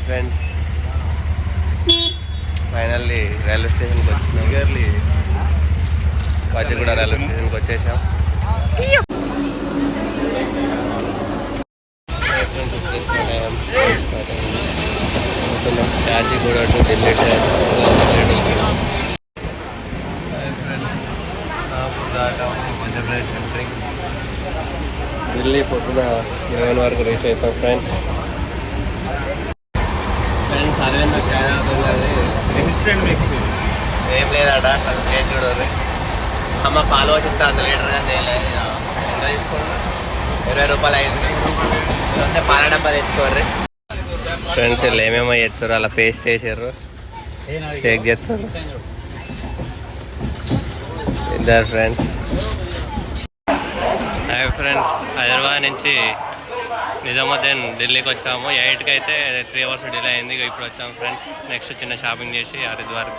Hi friends finally railway స్టేషన్కి nearly Kacheguda railway స్టేషన్కి వచ్చేసాం. కాచిగూడ టు ఢిల్లీ ఢిల్లీ పొద్దున ఇరవై వరకు రీచ్ అవుతాం ఫ్రెండ్స్ ఇన్స్టెంట్ మిక్స్ ఏం లేదట చేసి చూడరు అమ్మ పాలు వచ్చింది అంత లీటర్ కానీ తేలేదు ఎంత తీసుకోండి ఇరవై రూపాయలు అయింది. ఇదంతా పాల డబ్బా తెచ్చుకోర్రి. ఫ్రెండ్స్ వీళ్ళు ఏమేమో చేస్తారు అలా పేస్ట్ వేసారు షేక్ చేస్తారు ఇద్దరు ఫ్రెండ్స్ హాయ్ ఫ్రెండ్స్ హైదరాబాద్ నుంచి నిజామాబాద్ ఢిల్లీకి వచ్చాము. ఎయిట్కి అయితే త్రీ అవర్స్ డిలే అయింది. ఇప్పుడు వచ్చాము ఫ్రెండ్స్ నెక్స్ట్ చిన్న షాపింగ్ చేసి హరిద్వార్కి